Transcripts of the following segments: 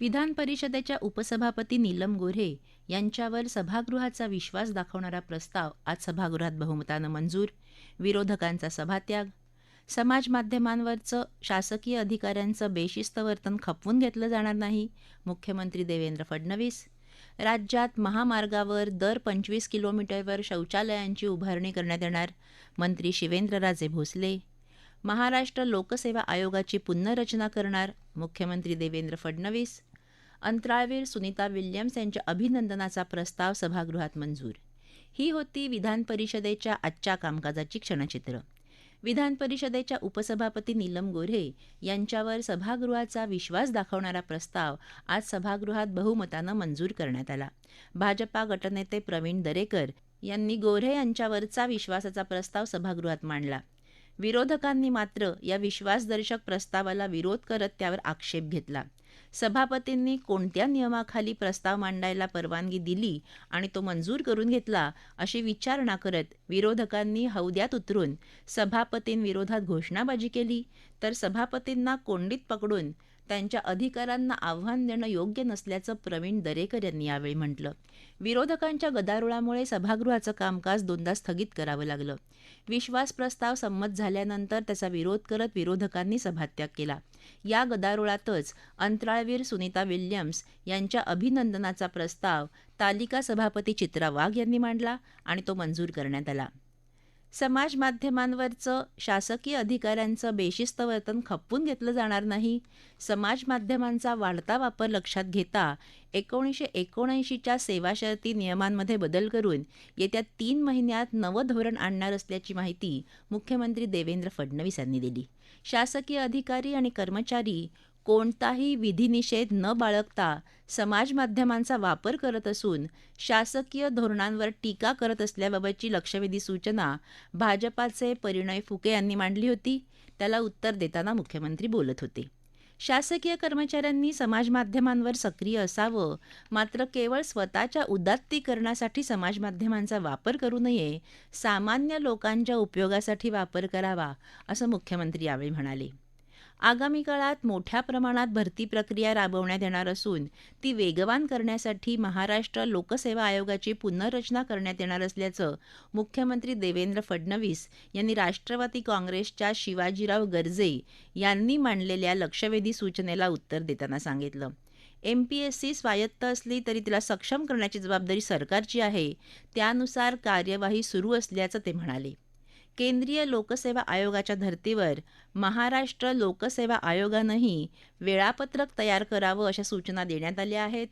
विधान परिषदेच्या उपसभापती नीलम गोऱ्हे यांच्यावर सभागृहाचा विश्वास दाखवणारा प्रस्ताव आज सभागृहात बहुमतानं मंजूर. विरोधकांचा सभात्याग. समाज माध्यमांवरचं शासकीय अधिकाऱ्यांचं बेशिस्त वर्तन खपवून घेतलं जाणार नाही मुख्यमंत्री देवेंद्र फडणवीस. राज्यात महामार्गावर दर पंचवीस किलोमीटरवर शौचालयांची उभारणी करण्यात येणार मंत्री शिवेंद्रराजे भोसले. महाराष्ट्र लोकसेवा आयोगाची पुनर्रचना करणार मुख्यमंत्री देवेंद्र फडणवीस अंतराळवीर सुनीता विल्यम्स यांच्या अभिनंदनाचा प्रस्ताव सभागृहात मंजूर. ही होती विधान परिषदेच्या आजच्या कामकाजाची क्षणचित्र. विधान परिषदेच्या उपसभापती नीलम गोऱ्हे यांच्यावर सभागृहाचा विश्वास दाखवणारा प्रस्ताव आज सभागृहात बहुमतानं मंजूर करण्यात आला. भाजपा गटनेते प्रवीण दरेकर यांनी गोऱ्हे यांच्यावरचा विश्वासाचा प्रस्ताव सभागृहात मांडला. विरोधकांनी मात्र या विश्वासदर्शक प्रस्तावाला विरोध करत त्यावर आक्षेप घेतला. सभापतींनी कोणत्या नियमाखाली प्रस्ताव मांडायला परवानगी दिली आणि तो मंजूर करून घेतला अशी विचारणा करत विरोधकांनी हौद्यात उतरून सभापतींविरोधात घोषणाबाजी केली. तर सभापतींना कोंडीत पकडून त्यांच्या अधिकारांना आव्हान देणं योग्य नसल्याचं प्रवीण दरेकर यांनी यावेळी म्हटलं. विरोधकांच्या गदारोळामुळे सभागृहाचं कामकाज दोनदा स्थगित करावं लागलं. विश्वास प्रस्ताव संमत झाल्यानंतर त्याचा विरोध करत विरोधकांनी सभात्याग केला. या गदारोळातच अंतराळवीर सुनीता विल्यम्स यांच्या अभिनंदनाचा प्रस्ताव तालिका सभापती चित्रा वाघ यांनी मांडला आणि तो मंजूर करण्यात आला. समाज माध्यमांवरचं शासकीय अधिकाऱ्यांचं बेशिस्त वर्तन खपवून घेतलं जाणार नाही. समाज माध्यमांचा वाढता वापर लक्षात घेता एकोणीसशे एकोणऐंशीच्या सेवा शर्ती नियमांमध्ये बदल करून येत्या तीन महिन्यात नवं धोरण आणणार असल्याची माहिती मुख्यमंत्री देवेंद्र फडणवीस यांनी दिली. शासकीय अधिकारी आणि कर्मचारी कोणताही विधिनिषेध न बाळगता समाज माध्यमांचा वापर करत असून शासकीय धोरणांवर टीका करत असल्याबाबतची लक्षवेधी सूचना भाजपाचे परिणय फुके यांनी मांडली होती. त्याला उत्तर देताना मुख्यमंत्री बोलत होते. शासकीय कर्मचाऱ्यांनी समाज माध्यमांवर सक्रिय असावं मात्र केवळ स्वतःच्या उदात्तीकरणासाठी समाज माध्यमांचा वापर करू नये सामान्य लोकांच्या उपयोगासाठी वापर करावा असं मुख्यमंत्री यावेळी म्हणाले. आगामी काळात मोठ्या प्रमाणात भरती प्रक्रिया राबवण्यात येणार असून ती वेगवान करण्यासाठी महाराष्ट्र लोकसेवा आयोगाची पुनर्रचना करण्यात येणार असल्याचं मुख्यमंत्री देवेंद्र फडणवीस यांनी राष्ट्रवादी काँग्रेसच्या शिवाजीराव गर्जे यांनी मांडलेल्या लक्षवेधी सूचनेला उत्तर देताना सांगितलं. एम पी एस सी स्वायत्त असली तरी तिला सक्षम करण्याची जबाबदारी सरकारची आहे त्यानुसार कार्यवाही सुरू असल्याचं ते म्हणाले. केंद्रीय लोकसेवा आयोगाच्या धर्तीवर महाराष्ट्र लोकसेवा आयोगानंही वेळापत्रक तयार करावं अशा सूचना देण्यात आल्या आहेत.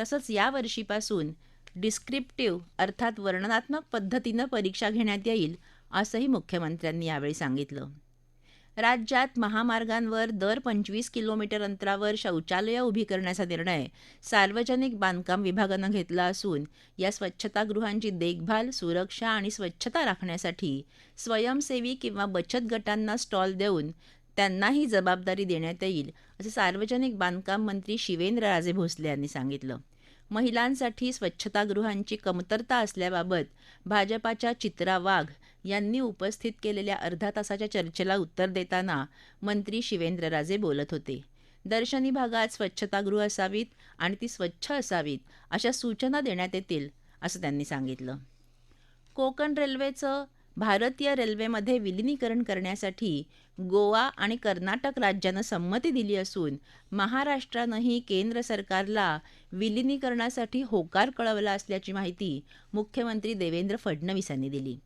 तसंच या वर्षीपासून डिस्क्रिप्टिव्ह अर्थात वर्णनात्मक पद्धतीनं परीक्षा घेण्यात येईल असंही मुख्यमंत्र्यांनी यावेळी सांगितलं. राज्यात महामार्गांवर दर पंचवीस किलोमीटर अंतरावर शौचालयं उभी करण्याचा निर्णय सार्वजनिक बांधकाम विभागानं घेतला असून या स्वच्छतागृहांची देखभाल सुरक्षा आणि स्वच्छता राखण्यासाठी स्वयंसेवी किंवा बचत गटांना स्टॉल देऊन त्यांनाही जबाबदारी देण्यात येईल असं सार्वजनिक बांधकाम मंत्री शिवेंद्रराजे भोसले यांनी सांगितलं. महिलांसाठी स्वच्छतागृहांची कमतरता असल्याबाबत भाजपाच्या चित्रा वाघ यांनी उपस्थित केलेल्या अर्धा तासाच्या चर्चेला उत्तर देताना मंत्री शिवेंद्रराजे बोलत होते. दर्शनी भागात स्वच्छतागृह असावीत आणि ती स्वच्छ असावीत अशा सूचना देण्यात येतील असं त्यांनी सांगितलं. कोकण रेल्वेचं भारतीय रेल्वेमध्ये विलिनीकरण करण्यासाठी गोवा आणि कर्नाटक राज्यानं संमती दिली असून महाराष्ट्रानंही केंद्र सरकारला विलिनीकरणासाठी होकार कळवला असल्याची माहिती मुख्यमंत्री देवेंद्र फडणवीस यांनी दिली.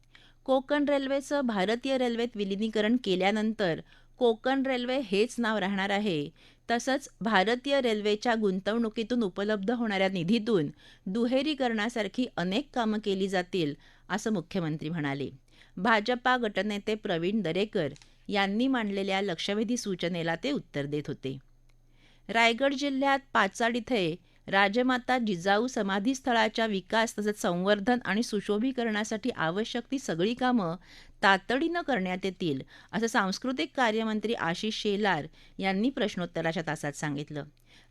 कोकण रेल्वेचं भारतीय रेल्वेत विलिनीकरण केल्यानंतर कोकण रेल्वे हेच नाव राहणार आहे. तसंच भारतीय रेल्वेच्या गुंतवणुकीतून उपलब्ध होणाऱ्या निधीतून दुहेरीकरणासारखी अनेक कामं केली जातील असं मुख्यमंत्री म्हणाले. भाजपा गटनेते प्रवीण दरेकर यांनी मांडलेल्या लक्षवेधी सूचनेला ते उत्तर देत होते. रायगड जिल्ह्यात पाचाड इथे राजमाता जिजाऊ समाधीस्थळाच्या विकास तसंच संवर्धन आणि सुशोभीकरणासाठी आवश्यक ती सगळी कामं तातडीनं करण्यात येतील असं सांस्कृतिक कार्यमंत्री आशिष शेलार यांनी प्रश्नोत्तराच्या तासात सांगितलं.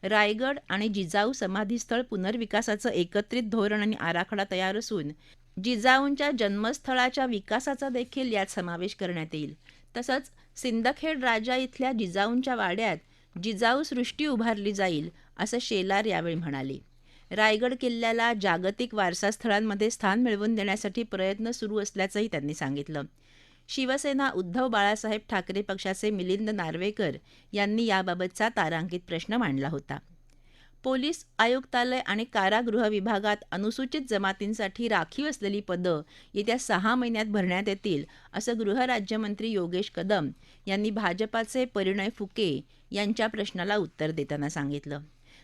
रायगड आणि जिजाऊ समाधीस्थळ पुनर्विकासाचं एकत्रित धोरण आणि आराखडा तयार असून जिजाऊंच्या जन्मस्थळाच्या विकासाचा देखील यात समावेश करण्यात येईल. तसंच सिंदखेड राजा इथल्या जिजाऊंच्या वाड्यात जिजाऊ सृष्टी उभारली जाईल असं शेलार यावेळी म्हणाले. रायगड किल्ल्याला जागतिक वारसा स्थळांमध्ये स्थान मिळवून देण्यासाठी प्रयत्न सुरू असल्याचंही त्यांनी सांगितलं. शिवसेना उद्धव बाळासाहेब ठाकरे पक्षाचे मिलिंद नार्वेकर यांनी याबाबतचा तारांकित प्रश्न मांडला होता. पोलीस आयुक्तालय आणि कारागृह विभागात अनुसूचित जमातींसाठी राखीव असलेली पदं येत्या सहा महिन्यात भरण्यात येतील असं गृहराज्यमंत्री योगेश कदम यांनी भाजपाचे परिणय फुके यांच्या प्रश्नाला उत्तर देताना सांगितलं.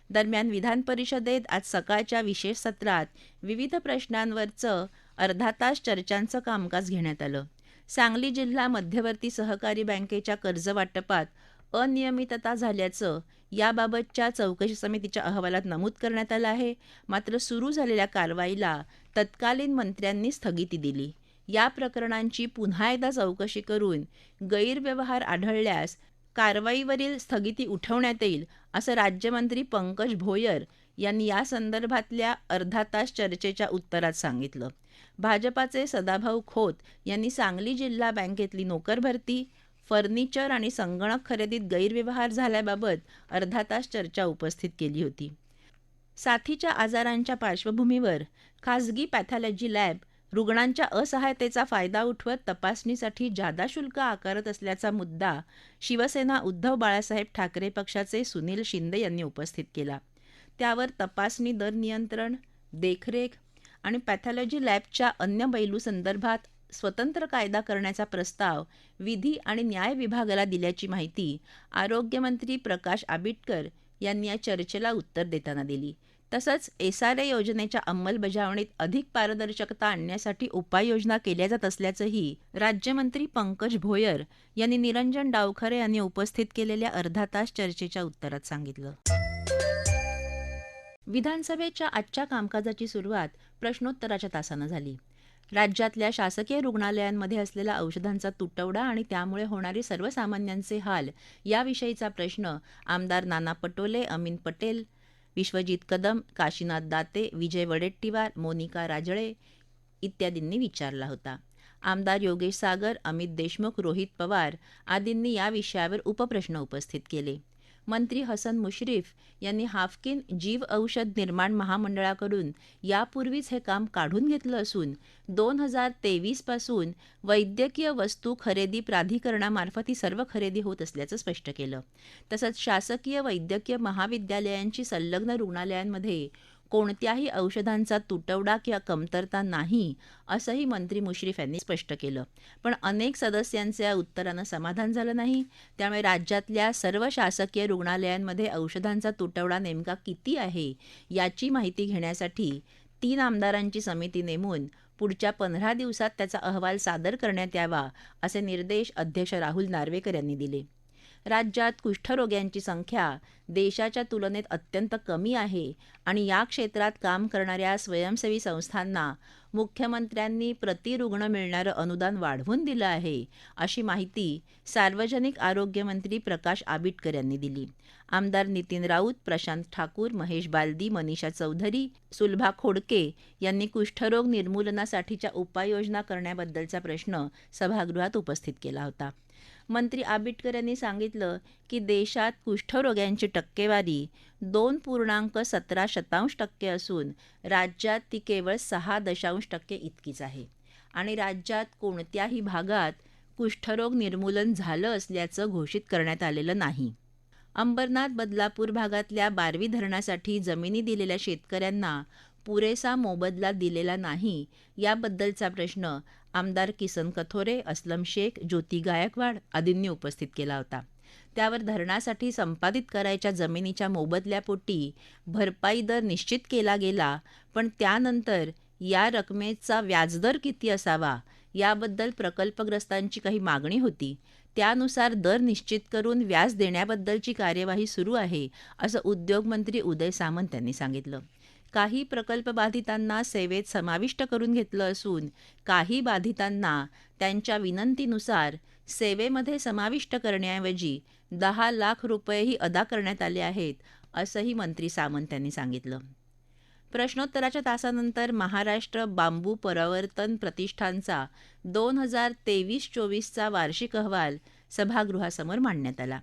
दरम्यान विधान परिषदेत आज सकाळच्या विशेष सत्रात विविध प्रश्नांवरचं अर्धा तास चर्चांचं कामकाज घेण्यात आलं. सांगली जिल्हा मध्यवर्ती सहकारी बँकेच्या कर्जवाटपात अनियमितता झाल्याचं याबाबतच्या चौकशी समितीच्या अहवालात नमूद करण्यात आलं आहे. मात्र सुरू झालेल्या कारवाईला तत्कालीन मंत्र्यांनी स्थगिती दिली. या प्रकरणांची पुन्हा एकदा चौकशी करून गैरव्यवहार आढळल्यास कारवाईवरील स्थगिती उठवण्यात येईल असं राज्यमंत्री पंकज भोयर यांनी या संदर्भातल्या अर्धा तास चर्चेच्या उत्तरात सांगितलं. भाजपाचे सदाभाऊ खोत यांनी सांगली जिल्हा बँकेतली नोकर भरती फर्निचर आणि संगणक खरेदीत गैरव्यवहार झाल्याबाबत अर्धा तास चर्चा उपस्थित केली होती. साथीच्या आजारांच्या पार्श्वभूमीवर खासगी पॅथॉलॉजी लॅब रुग्णांच्या असहायतेचा फायदा उठवत तपासणीसाठी जादा शुल्क आकारत असल्याचा मुद्दा शिवसेना उद्धव बाळासाहेब ठाकरे पक्षाचे सुनील शिंदे यांनी उपस्थित केला. त्यावर तपासणी दर नियंत्रण देखरेख आणि पॅथॉलॉजी लॅबच्या अन्य पैलू संदर्भात स्वतंत्र कायदा करण्याचा प्रस्ताव विधी आणि न्याय विभागाला दिल्याची माहिती आरोग्यमंत्री प्रकाश आबिटकर यांनी या चर्चेला उत्तर देताना दिली. तसंच एस आर ए योजनेच्या अंमलबजावणीत अधिक पारदर्शकता आणण्यासाठी उपाययोजना केल्या जात असल्याचंही राज्यमंत्री पंकज भोयर यांनी निरंजन डावखरे यांनी उपस्थित केलेल्या अर्धा तास चर्चेच्या उत्तरात सांगितलं. विधानसभेच्या आजच्या कामकाजाची सुरुवात प्रश्नोत्तराच्या तासानं झाली. राज्यातल्या शासकीय रुग्णालयांमध्ये असलेला औषधांचा तुटवडा आणि त्यामुळे होणारे सर्वसामान्यांचे हाल याविषयीचा प्रश्न आमदार नाना पटोले अमीन पटेल विश्वजित कदम काशीनाथ दाते विजय वडेट्टीवार मोनिका राजळे इत्यादींनी विचारला होता. आमदार योगेश सागर अमित देशमुख रोहित पवार आदींनी या विषयावर उपप्रश्न उपस्थित केले. मंत्री हसन मुश्रीफ यांनी हाफकिन जीव औषध निर्माण महामंडळाकडून यापूर्वीच हे काम काढून घेतलं असून दोन हजार तेवीसपासून वैद्यकीय वस्तू खरेदी प्राधिकरणामार्फत ही सर्व खरेदी होत असल्याचं स्पष्ट केलं. तसंच शासकीय वैद्यकीय महाविद्यालयांची संलग्न रुग्णालयांमध्ये कोणत्याही औषधांचा तुटवडा किंवा कमतरता नाही असंही मंत्री मुश्रीफ यांनी स्पष्ट केलं. पण अनेक सदस्यांच्या उत्तरानं समाधान झालं नाही. त्यामुळे राज्यातल्या सर्व शासकीय रुग्णालयांमध्ये औषधांचा तुटवडा नेमका किती आहे याची माहिती घेण्यासाठी तीन आमदारांची समिती नेमून पुढच्या पंधरा दिवसात त्याचा अहवाल सादर करण्यात यावा असे निर्देश अध्यक्ष राहुल नार्वेकर यांनी दिले. राज्यात कुष्ठरोग्यांची संख्या देशाच्या तुलनेत अत्यंत कमी आहे आणि या क्षेत्रात काम करणाऱ्या स्वयंसेवी संस्थांना मुख्यमंत्र्यांनी प्रतिरुग्ण मिळणारं अनुदान वाढवून दिलं आहे अशी माहिती सार्वजनिक आरोग्यमंत्री प्रकाश आबिटकर यांनी दिली. आमदार नितीन राऊत प्रशांत ठाकूर महेश बालदी मनीषा चौधरी सुलभा खोडके यांनी कुष्ठरोग निर्मूलनासाठीच्या उपाययोजना करण्याबद्दलचा प्रश्न सभागृहात उपस्थित केला होता. मंत्री आबिटकर यांनी सांगितलं की देशात कुष्ठरोग्यांची टक्केवारी दोन पूर्णांक सतरा शतांश टक्के असून राज्यात ती केवळ सहा दशांश टक्के इतकीच आहे. आणि राज्यात कोणत्याही भागात कुष्ठरोग निर्मूलन झालं असल्याचं घोषित करण्यात आलेलं नाही. अंबरनाथ बदलापूर भागातल्या बारवी धरणासाठी जमिनी दिलेल्या शेतकऱ्यांना पुरेसा मोबदला दिलेला नाही याबद्दलचा प्रश्न आमदार किसन कथोरे अस्लम शेख ज्योती गायकवाड आदींनी उपस्थित केला होता. त्यावर धरणासाठी संपादित करायच्या जमिनीच्या मोबदल्यापोटी भरपाई दर निश्चित केला गेला पण त्यानंतर या रकमेचा व्याजदर किती असावा याबद्दल प्रकल्पग्रस्तांची काही मागणी होती. त्यानुसार दर निश्चित करून व्याज देण्याबद्दलची कार्यवाही सुरू आहे असं उद्योगमंत्री उदय सामंत यांनी सांगितलं. काही प्रकल्प बाधितांना सेवेत समाविष्ट करून घेतलं असून काही बाधितांना त्यांच्या विनंतीनुसार सेवेमध्ये समाविष्ट करण्याऐवजी दहा लाख रुपयेही अदा करण्यात आले आहेत असंही मंत्री सामंत यांनी सांगितलं. प्रश्नोत्तराच्या तासानंतर महाराष्ट्र बांबू परावर्तन प्रतिष्ठानचा दोन हजार तेवीस चोवीसचा वार्षिक अहवाल सभागृहासमोर मांडण्यात आला.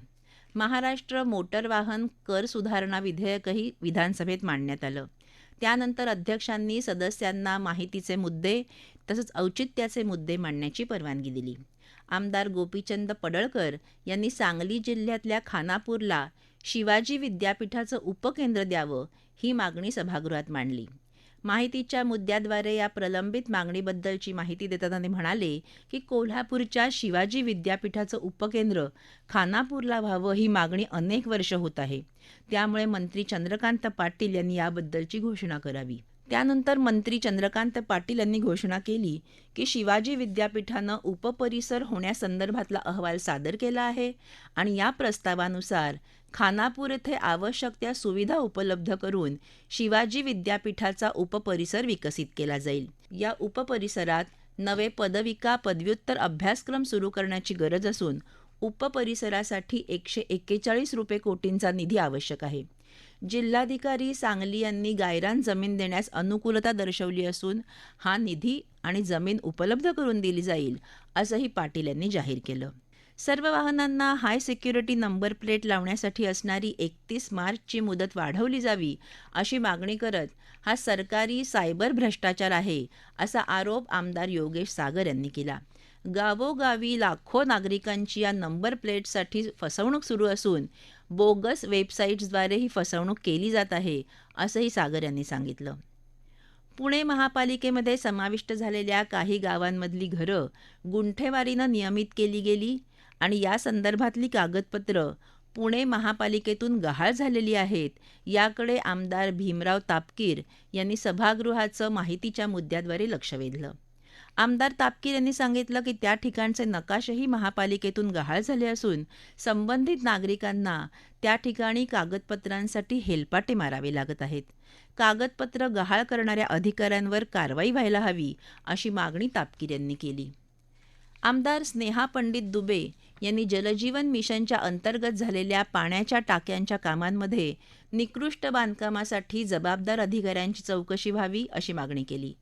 महाराष्ट्र मोटर वाहन कर सुधारणा विधेयकही विधानसभेत मांडण्यात आलं. त्यानंतर अध्यक्षांनी सदस्यांना माहितीचे मुद्दे तसंच औचित्याचे मुद्दे मांडण्याची परवानगी दिली. आमदार गोपीचंद पडळकर यांनी सांगली जिल्ह्यातल्या खानापूरला शिवाजी विद्यापीठाचं उपकेंद्र द्यावं ही मागणी सभागृहात मांडली. माहितीच्या मुद्द्याद्वारे या प्रलंबित मागणीबद्दलची माहिती देताना ते म्हणाले की कोल्हापूरच्या शिवाजी विद्यापीठाचं उपकेंद्र खानापूरला व्हावं ही मागणी अनेक वर्ष होत आहे. त्यामुळे मंत्री चंद्रकांत पाटील यांनी याबद्दलची घोषणा करावी. त्यानंतर मंत्री चंद्रकांत पाटील यांनी घोषणा केली की शिवाजी विद्यापीठानं उपपरिसर होण्यासंदर्भातला अहवाल सादर केला आहे आणि या प्रस्तावानुसार खानापूर येथे आवश्यक त्या सुविधा उपलब्ध करून शिवाजी विद्यापीठाचा उपपरिसर विकसित केला जाईल. या उपपरिसरात नवे पदविका पदव्युत्तर अभ्यासक्रम सुरू करण्याची गरज असून उपपरिसरासाठी एकशे एक्केचाळीस रुपये कोटींचा निधी आवश्यक आहे. जिल्हाधिकारी सांगली यांनी गायरान जमीन देण्यास अनुकूलता दर्शवली असून हा निधी आणि जमीन उपलब्ध करून दिली जाईल असंही पाटील यांनी जाहीर केलं. सर्व वाहनांना हाय सिक्युरिटी नंबर प्लेट लावण्यासाठी असणारी एकतीस मार्चची मुदत वाढवली जावी अशी मागणी करत हा सरकारी सायबर भ्रष्टाचार आहे असा आरोप आमदार योगेश सागर यांनी केला. गावोगावी लाखो नागरिकांची या नंबर प्लेटसाठी फसवणूक सुरू असून बोगस वेबसाईट्सद्वारे ही फसवणूक केली जात आहे असंही सागर यांनी सांगितलं. पुणे महापालिकेमध्ये समाविष्ट झालेल्या काही गावांमधली घरं गुंठेवारीनं नियमित केली गेली आणि या संदर्भातली कागदपत्रं पुणे महापालिकेतून गहाळ झालेली आहेत याकडे आमदार भीमराव तापकीर यांनी सभागृहाचं माहितीच्या मुद्द्याद्वारे लक्ष वेधलं. आमदार तापकीर यांनी सांगितलं की त्या ठिकाणचे नकाशेही महापालिकेतून गहाळ झाले असून संबंधित नागरिकांना त्या ठिकाणी कागदपत्रांसाठी हेलपाटे मारावे लागत आहेत. कागदपत्र गहाळ करणाऱ्या अधिकाऱ्यांवर कारवाई व्हायला हवी अशी मागणी तापकीर यांनी केली. आमदार स्नेहा पंडित दुबे यांनी जलजीवन मिशनच्या अंतर्गत झालेल्या पाण्याच्या टाक्यांच्या कामांमध्ये निकृष्ट बांधकामासाठी जबाबदार अधिकाऱ्यांची चौकशी व्हावी अशी मागणी केली.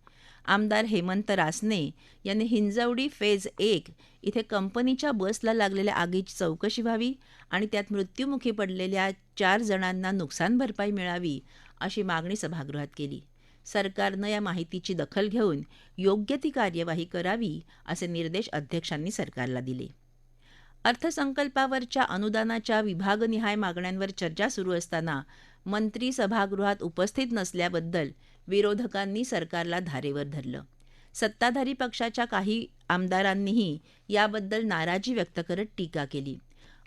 आमदार हेमंत रासने यांनी हिंजवडी फेज एक इथे कंपनीच्या बसला लागलेल्या आगीची चौकशी व्हावी आणि त्यात मृत्युमुखी पडलेल्या चार जणांना नुकसान भरपाई मिळावी अशी मागणी सभागृहात केली. सरकारनं या माहितीची दखल घेऊन योग्य ती कार्यवाही करावी असे निर्देश अध्यक्षांनी सरकारला दिले. अर्थसंकल्पावरच्या अनुदानाच्या विभागनिहाय मागण्यांवर चर्चा सुरू असताना मंत्री सभागृहात उपस्थित नसल्याबद्दल विरोधकांनी सरकारला धारेवर धरलं. सत्ताधारी पक्षाच्या काही आमदारांनीही याबद्दल नाराजी व्यक्त करत टीका केली.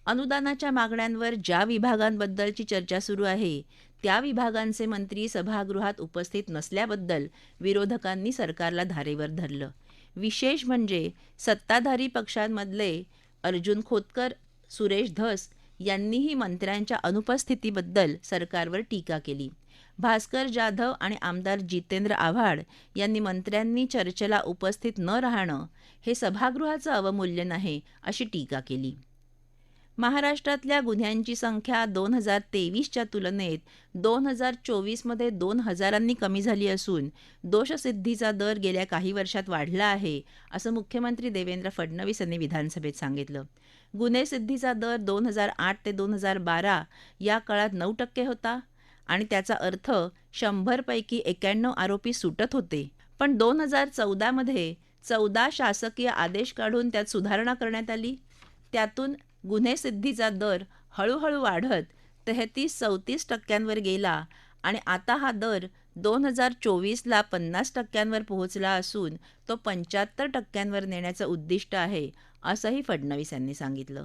अनुदानाच्या मागण्यांवर ज्या विभागांबद्दलची चर्चा सुरू आहे त्या विभागांचे मंत्री सभागृहात उपस्थित नसल्याबद्दल विरोधकांनी सरकारला धारेवर धरलं. विशेष म्हणजे सत्ताधारी पक्षांमधले अर्जुन खोतकर सुरेश धस यांनीही मंत्र्यांच्या अनुपस्थितीबद्दल सरकारवर टीका केली. भास्कर जाधव आणि आमदार जितेंद्र आव्हाड यांनी मंत्र्यांनी चर्चेला उपस्थित न राहणं हे सभागृहाचं अवमूल्यन आहे अशी टीका केली. महाराष्ट्रातल्या गुन्ह्यांची संख्या दोन हजार तेवीसच्या तुलनेत दोन हजार चोवीसमध्ये दोन हजारांनी कमी झाली असून दोषसिद्धीचा दर गेल्या काही वर्षात वाढला आहे असं मुख्यमंत्री देवेंद्र फडणवीस यांनी विधानसभेत सांगितलं. गुन्हेसिद्धीचा दर दोन हजार आठ ते दोन हजार बारा या काळात नऊ टक्के होता आणि त्याचा अर्थ शंभरपैकी एक्याण्णव आरोपी सुटत होते. पण दोन हजार चौदामध्ये चौदा शासकीय आदेश काढून त्यात सुधारणा करण्यात आली. त्यातून गुन्हेसिद्धीचा दर हळूहळू वाढत तेहतीस चौतीस टक्क्यांवर गेला आणि आता हा दर दोन हजार चोवीसला पन्नास टक्क्यांवर पोहोचला असून तो पंच्याहत्तर टक्क्यांवर नेण्याचं उद्दिष्ट आहे असंही फडणवीस यांनी सांगितलं.